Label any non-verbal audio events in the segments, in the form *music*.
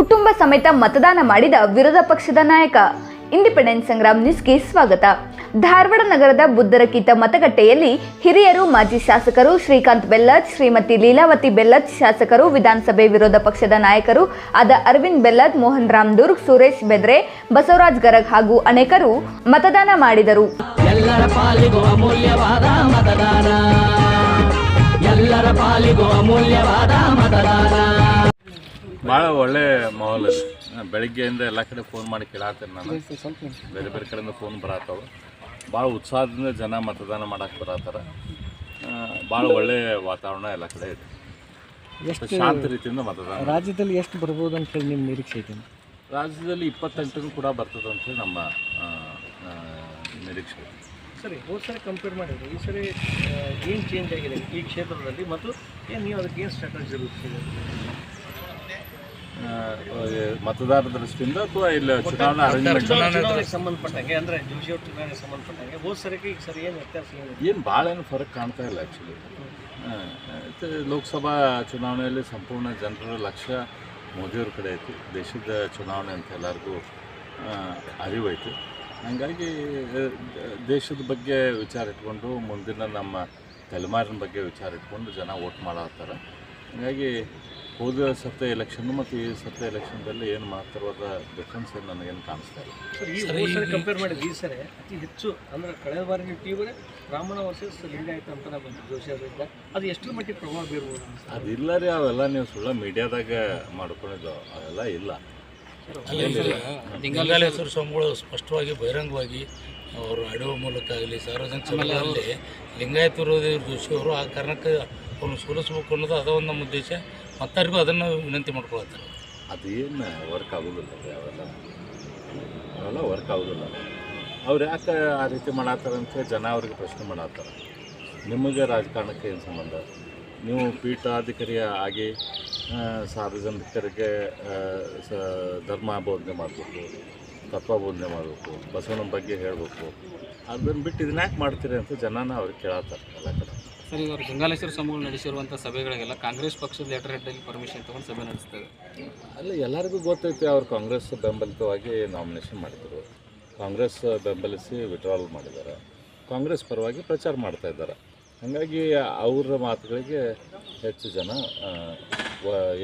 ಕುಟುಂಬ ಸಮೇತ ಮತದಾನ ಮಾಡಿದ ವಿರೋಧ ಪಕ್ಷದ ನಾಯಕ. ಇಂಡಿಪೆಂಡೆನ್ಸ್ ಸಂಗ್ರಾಮ್ ನ್ಯೂಸ್ಗೆ ಸ್ವಾಗತ. ಧಾರವಾಡ ನಗರದ ಬುದ್ಧರಕೀತ ಮತಗಟ್ಟೆಯಲ್ಲಿ ಹಿರಿಯರು, ಮಾಜಿ ಶಾಸಕರು ಶ್ರೀಕಾಂತ್ ಬೆಲ್ಲಚ್ ಶ್ರೀಮತಿ ಲೀಲಾವತಿ ಬೆಲ್ಲಚ್ ಶಾಸಕರು, ವಿಧಾನಸಭೆ ವಿರೋಧ ಪಕ್ಷದ ನಾಯಕರು ಆದ ಅರವಿಂದ್ ಬೆಲ್ಲದ್, ಮೋಹನ್ ರಾಮ್ ದುರ್ಗ್, ಸುರೇಶ್ ಬೆದ್ರೆ, ಬಸವರಾಜ್ ಗರಗ್ ಹಾಗೂ ಅನೇಕರು ಮತದಾನ ಮಾಡಿದರು. ಎಲ್ಲರ ಪಾಲಿಗೂ ಅಮೂಲ್ಯವಾದ ಮತದಾನ. ಭಾಳ ಒಳ್ಳೆ ಮಾಹೋಲ್ ಅದು. ಬೆಳಗ್ಗೆಯಿಂದ ಎಲ್ಲ ಕಡೆ ಫೋನ್ ಮಾಡಿ ಕೇಳಾತ್ತೇನೆ ನಾನು. ಬೇರೆ ಬೇರೆ ಕಡೆಯಿಂದ ಫೋನ್ ಬರತ್ತವ ಭಾಳ ಉತ್ಸಾಹದಿಂದ ಜನ ಮತದಾನ ಮಾಡಕ್ಕೆ ಬರತ್ತಾರ ಭಾಳ ಒಳ್ಳೆ ವಾತಾವರಣ ಎಲ್ಲ ಕಡೆ ಇದೆ. ಎಷ್ಟು ಶಾಂತ ರೀತಿಯಿಂದ ಮತದಾನ ರಾಜ್ಯದಲ್ಲಿ ಎಷ್ಟು ಬರ್ಬೋದು ಅಂತ ಹೇಳಿ ನಿಮ್ಮ ನಿರೀಕ್ಷೆ ಐತೆ ರಾಜ್ಯದಲ್ಲಿ ಇಪ್ಪತ್ತೆಂಟು ಕೂಡ ಬರ್ತದೆ ಅಂತೇಳಿ ನಮ್ಮ ನಿರೀಕ್ಷೆ. ಇದೆ. ಸರಿ ಹೋದ ಸರಿ ಕಂಪೇರ್ ಮಾಡಿದ್ರೆ ಈ ಸರಿ ಏನು ಚೇಂಜ್ ಆಗಿದೆ ಈ ಕ್ಷೇತ್ರದಲ್ಲಿ ಮತ್ತು ಏನು ನೀವು ಅದಕ್ಕೆ ಏನು ಸ್ಟ್ರಾಟಜಿ ರೂಪಿಸಿದೆ ಆ, ಮತದಾರರ ದೃಷ್ಟಿಯಿಂದ ಅಥವಾ ಇಲ್ಲಿ ಚುನಾವಣಾ ಅರೇಂಜ್ಮೆಂಟ್ ಚುನಾವಣೆಗೆ ಸಂಬಂಧಪಟ್ಟಂಗೆ ಅಂದರೆ ಜೋಶಿ ಅವ್ರ ಚುನಾವಣೆಗೆ ಸಂಬಂಧಪಟ್ಟಂಗೆ ಹೋದ ಸರಿಗೆ ಈಗ ಸರಿ ಏನು ವ್ಯತ್ಯಾಸ ಏನು ಭಾಳ ಏನು ಫರಕ್ ಕಾಣ್ತಾ ಇಲ್ಲ ಆ್ಯಕ್ಚುಲಿ ಲೋಕಸಭಾ ಚುನಾವಣೆಯಲ್ಲಿ ಸಂಪೂರ್ಣ ಜನರ ಲಕ್ಷ್ಯ ಮೋದಿಯವ್ರ ಕಡೆ ಐತಿ. ದೇಶದ ಚುನಾವಣೆ ಅಂತ ಎಲ್ಲರಿಗೂ ಅರಿವೈತಿ ಹಾಗಾಗಿ ದೇಶದ ಬಗ್ಗೆ ವಿಚಾರ ಇಟ್ಕೊಂಡು ಮುಂದಿನ ನಮ್ಮ ತಲೆಮಾರಿನ ಬಗ್ಗೆ ವಿಚಾರ ಇಟ್ಕೊಂಡು ಜನ ವೋಟ್ ಮಾಡತ್ತಾರೆ ಹಾಗಾಗಿ ಹೋದ ಸತ್ತ ಎಲೆಕ್ಷನ್ನು ಮತ್ತು ಈ ಸತ್ತ ಎಲೆಕ್ಷನ್ದಲ್ಲಿ ಏನು ಮಾತ್ರವಾದ ಡಿಫ್ರೆನ್ಸ್ ಏನು ನನಗೇನು ಕಾಣಿಸ್ತಾ ಇಲ್ಲ. ಸರ್ ಈ ಸರಿ ಕಂಪೇರ್ ಮಾಡಿದ್ರೆ ಈ ಸರಿ ಅತಿ ಹೆಚ್ಚು ಅಂದರೆ ಕಳೆದ ಬಾರಿ ನೀವು ಟಿ ವಿಗೆ ಬ್ರಾಹ್ಮಣ ವರ್ಸಸ್ ಲಿಂಗಾಯತ ಅಂತ ಬಂತು ಜೋಶಿ ಅವರಿಂದ. ಅದು ಎಷ್ಟು ಮಟ್ಟಿಗೆ ಪ್ರಭಾವ ಬೀರ್ಬೋದು? ಅದಿಲ್ಲ ರೀ ಅವೆಲ್ಲ ನೀವು ಸುಳ್ಳ ಮೀಡಿಯಾದಾಗ ಮಾಡ್ಕೊಂಡಿದ್ದು ಅವೆಲ್ಲ ಇಲ್ಲ. ಲಿಂಗಾಲೇಶ್ವರ ಸ್ವಾಮಿಗಳು ಸ್ಪಷ್ಟವಾಗಿ ಬಹಿರಂಗವಾಗಿ ಅವರು ಆಡುವ ಮೂಲಕ ಆಗಲಿ ಸಾರ್ವಜನಿಕ ಸಭೆಗಳಲ್ಲಿ ಲಿಂಗಾಯತ ವಿರೋಧಿ ಜೋಶಿ ಅವರು ಆ ಕಾರಣಕ್ಕೆ ಅವ್ರನ್ನ ಸೋಲಿಸ್ಬೇಕು ಅನ್ನೋದು ಅದ ಒಂದು ನಮ್ಮ ಉದ್ದೇಶ. ಮತ್ತರಿಗೂ ಅದನ್ನು ವಿನಂತಿ ಮಾಡ್ಕೊಳತ್ತಾರೆ ಅದೇನು ವರ್ಕ್ ಆಗೋದಿಲ್ಲ ರೀ ಅವೆಲ್ಲ. ಅವೆಲ್ಲ ವರ್ಕ್ ಆಗೋದಿಲ್ಲ. ಅವ್ರು ಯಾಕೆ ಆ ರೀತಿ ಮಾಡತ್ತಾರ ಅಂತ ಜನ ಅವ್ರಿಗೆ ಪ್ರಶ್ನೆ ಮಾಡತ್ತಾರ. ನಿಮಗೆ ರಾಜಕಾರಣಕ್ಕೆ ಏನು ಸಂಬಂಧ? ನೀವು ಪೀಠಾಧಿಕಾರಿ ಆಗಿ ಸಾರ್ವಜನಿಕರಿಗೆ ಸ, ಧರ್ಮ ಬೋಧನೆ ಮಾಡಬೇಕು, ತತ್ವ ಬೋಧನೆ ಮಾಡಬೇಕು, ಬಸವನ ಬಗ್ಗೆ ಹೇಳಬೇಕು. ಅದನ್ನು ಬಿಟ್ಟು ಇದನ್ನ ಯಾಕೆ ಮಾಡ್ತೀರಿ ಅಂತ ಜನನ ಅವ್ರಿಗೆ ಕೇಳತ್ತಾರೆ. ಎಲ್ಲ ಸರ್ ಇವರು ಜಂಗಾಲೇಶ್ವರ ಸಮೂಹ ನಡೆಸಿರುವಂಥ ಸಭೆಗಳಿಗೆಲ್ಲ ಕಾಂಗ್ರೆಸ್ ಪಕ್ಷದ ಲೆಟರ್ ಹೆಡ್ಡಲ್ಲಿ ಪರ್ಮಿಷನ್ ತೊಗೊಂಡು ಸಭೆ ನಡೆಸ್ತದೆ ಅಲ್ಲ ಎಲ್ಲರಿಗೂ ಗೊತ್ತೈತಿ ಅವ್ರು ಕಾಂಗ್ರೆಸ್ ಬೆಂಬಲಿತವಾಗಿ ನಾಮಿನೇಷನ್ ಮಾಡಿದರು. ಕಾಂಗ್ರೆಸ್ ಬೆಂಬಲಿಸಿ ವಿಡ್ರಾಲ್ ಮಾಡಿದ್ದಾರೆ. ಕಾಂಗ್ರೆಸ್ ಪರವಾಗಿ ಪ್ರಚಾರ ಮಾಡ್ತಾ ಇದ್ದಾರೆ. ಹಾಗಾಗಿ ಅವರ ಮಾತುಗಳಿಗೆ ಹೆಚ್ಚು ಜನ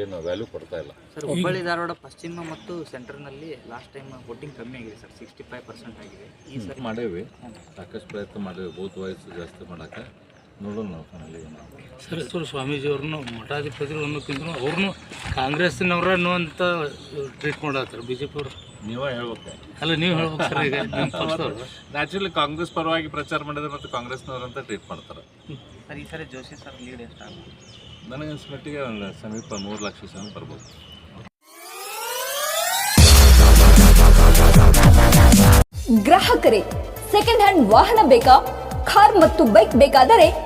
ಏನು ವ್ಯಾಲ್ಯೂ ಕೊಡ್ತಾ ಇಲ್ಲ. ಸರ್ ಹುಬ್ಬಳ್ಳಿ ಧಾರವಾಡ ಪಶ್ಚಿಮ ಮತ್ತು ಸೆಂಟ್ರಲ್ನಲ್ಲಿ ಲಾಸ್ಟ್ ಟೈಮ್ ವೋಟಿಂಗ್ ಕಮ್ಮಿ ಆಗಿದೆ ಸರ್ ಸಿಕ್ಸ್ಟಿ ಫೈವ್ ಪರ್ಸೆಂಟ್ ಆಗಿದೆ. ಈ ಸರಿ ಮಾಡೇವಿ. ಸಾಕಷ್ಟು ಪ್ರಯತ್ನ ಮಾಡೇವಿ. ಬೂತ್ ವೈಸ್ ಜಾಸ್ತಿ ಮಾಡೋಕ್ಕೆ. ನೋಡೋಣ ನಾವು ಫೈನಲಿ ಸರ್ ಸ್ವಾಮೀಜಿಯವ್ರನ್ನು ಮಠಾಧಿಪತಿಗಳು ಅನ್ನೋಕ್ಕಿಂತ ಅವ್ರನ್ನೂ ಕಾಂಗ್ರೆಸ್ನವ್ರ ಅನ್ನುವಂಥ ಟ್ರೀಟ್ ಮಾಡತ್ತಾರೆ ಬಿ ಜೆ ಪಿಯವರು ನೀವೇ ಹೇಳ್ಬೇಕು. ಅಲ್ಲ ನೀವು ಹೇಳ್ಬೇಕು ಸರ್ ಈಗ ನಿಮ್ಮ *laughs* ಪಕ್ಷದವ್ರು. ನ್ಯಾಚುರಲಿ ಕಾಂಗ್ರೆಸ್ ಪರವಾಗಿ ಪ್ರಚಾರ ಮಾಡಿದ್ರೆ ಮತ್ತು ಕಾಂಗ್ರೆಸ್ನವ್ರಂತ ಟ್ರೀಟ್ ಮಾಡ್ತಾರೆ. ಸರ್ ಈ ಸರಿ ಜೋಶಿ ಸರ್ ಲೀಡ್ ಎಷ್ಟಾಗುತ್ತೆ ನನಗೆ ಅನ್ಸ್ಮಟ್ಟಿಗೆ ಒಂದು ಸಮೀಪ ಮೂರು ಲಕ್ಷ ಜನ ಬರ್ಬೋದು. ಗ್ರಾಹಕರೇ ಸೆಕೆಂಡ್ ಹ್ಯಾಂಡ್ ವಾಹನ ಬೇಕಾ? ಕಾರ್ ಮತ್ತು ಬೈಕ್ ಬೇಕಾದರೆ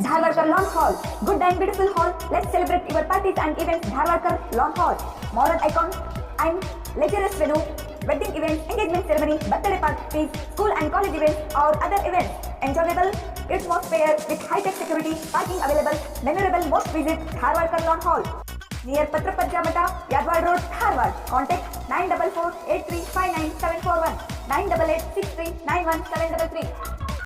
Dharwarkar Lawn Hall. Good and beautiful hall. Let's celebrate your parties and events. Dharwarkar Lawn Hall. Modern icon and luxurious venue. Wedding events, engagement ceremony, birthday parties, school and college events or other events. Enjoyable atmosphere with high-tech security, parking available. Memorable most visit Dharwarkar Lawn Hall. Near Patrapajja Mata, Yadwad Road, Dharwad. Contact 944 8359 741 988 63 91 733.